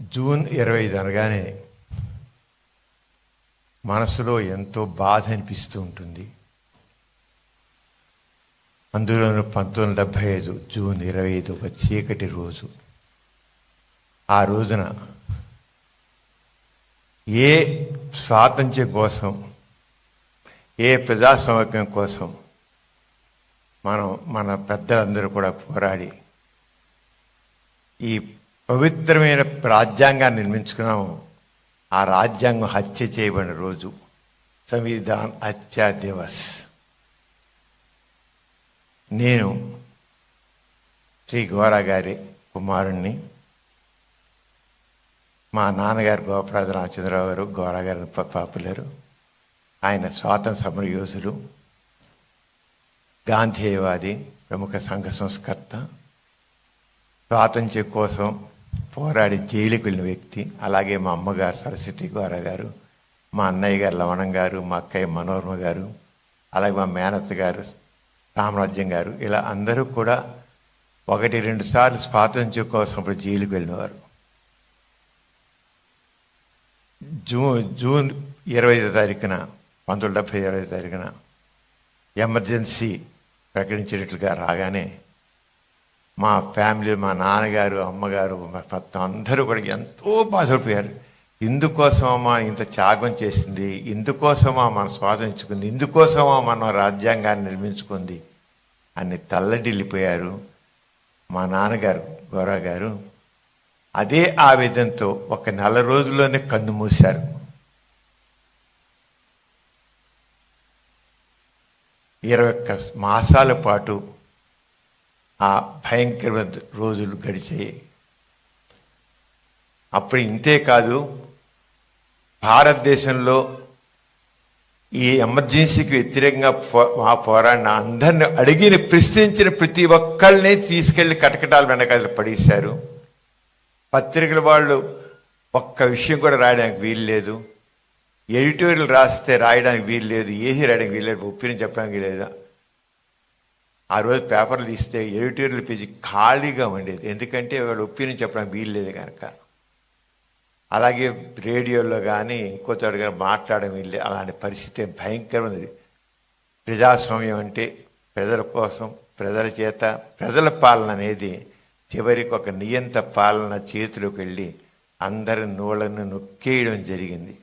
June ఇరవై ఐదు అనగానే మనసులో ఎంతో బాధ అనిపిస్తూ ఉంటుంది. అందులోనూ పంతొమ్మిది వందల డెబ్భై ఐదు జూన్ ఇరవై ఐదు ఒక చీకటి రోజు. ఆ రోజున ఏ స్వాతంత్ర్యం కోసం ఏ ప్రజాస్వామ్యం కోసం మనం మన పెద్దలందరూ కూడా పోరాడి ఈ పవిత్రమైన రాజ్యాంగాన్ని నిర్మించుకున్నాము. ఆ రాజ్యాంగం హత్య చేయబడిన రోజు. సంవిధాన్ హత్యా దివస్. నేను శ్రీ గోరా గారి కుమారుణ్ణి. మా నాన్నగారు గోపరాజు రామచంద్రరావు గారు గోరా గారు పాపులరు. ఆయన స్వాతంత్ర సమర యోధులు. గాంధేయవాది ప్రముఖ సంఘ సంస్కర్త. స్వాతంత్ర్యం కోసం పోరాడి జైలుకు వెళ్ళిన వ్యక్తి అలాగే మా అమ్మగారు సరస్వతి గోర గారు మా అన్నయ్య గారు లవణం గారు మా అక్కయ్య మనోరమ గారు అలాగే మా మేనత్త గారు సామ్రాజ్యం గారు ఇలా అందరూ కూడా ఒకటి రెండు సార్లు స్వాతంత్ర్యం కోసం ఇప్పుడు జైలుకు వెళ్ళినవారు. జూన్ జూన్ ఇరవై ఐదో తారీఖున పంతొమ్మిది డెబ్బై ఇరవై ఐదో తారీఖున ఎమర్జెన్సీ ప్రకటించినట్లుగా రాగానే మా ఫ్యామిలీ మా నాన్నగారు అమ్మగారు మా మొత్తం అందరూ కూడా ఎంతో బాధపడిపోయారు. ఇందుకోసమా ఇంత త్యాగం చేసింది ఇందుకోసమా మనం స్వాదించుకుంది ఇందుకోసమా మనం రాజ్యాంగాన్ని నిర్మించుకుంది అని తల్లడిల్లిపోయారు మా నాన్నగారు గౌరవ గారు. అదే ఆవేదనతో ఒక నెల రోజుల్లోనే కన్ను మూశారు. ఇరవై ఒక్క మాసాల పాటు ఆ భయంకరమైన రోజులు గడిచాయి. అప్పుడు ఇంతే కాదు భారతదేశంలో ఈ ఎమర్జెన్సీకి వ్యతిరేకంగా పో- మా పోరాడిన అందరిని అడిగిన ప్రశ్నించిన ప్రతి ఒక్కళ్ళని తీసుకెళ్ళి కటకటాలు వెనకాల పడేశారు. పత్రికల వాళ్ళు ఒక్క విషయం కూడా రాయడానికి వీలు లేదు. ఎడిటోరియల్ రాస్తే రాయడానికి వీలు లేదు ఏసీ రాయడానికి వీలు లేదు చెప్పడానికి లేదా? ఆ రోజు పేపర్లు ఇస్తే ఎడిటోరియల్ పేజీ ఖాళీగా ఉండేది. ఎందుకంటే వాళ్ళు ఒపీనియన్ చెప్పడానికి వీల్లేదు కనుక. అలాగే రేడియోలో కానీ ఇంకో చోట కానీ మాట్లాడడం వీళ్ళే అలాంటి పరిస్థితి భయంకరమైనది ప్రజాస్వామ్యం అంటే ప్రజల కోసం ప్రజల చేత ప్రజల పాలన అనేది చివరికి ఒక నియంత పాలన చేతిలోకి వెళ్ళి అందరి నూళ్ళను నొక్కేయడం జరిగింది.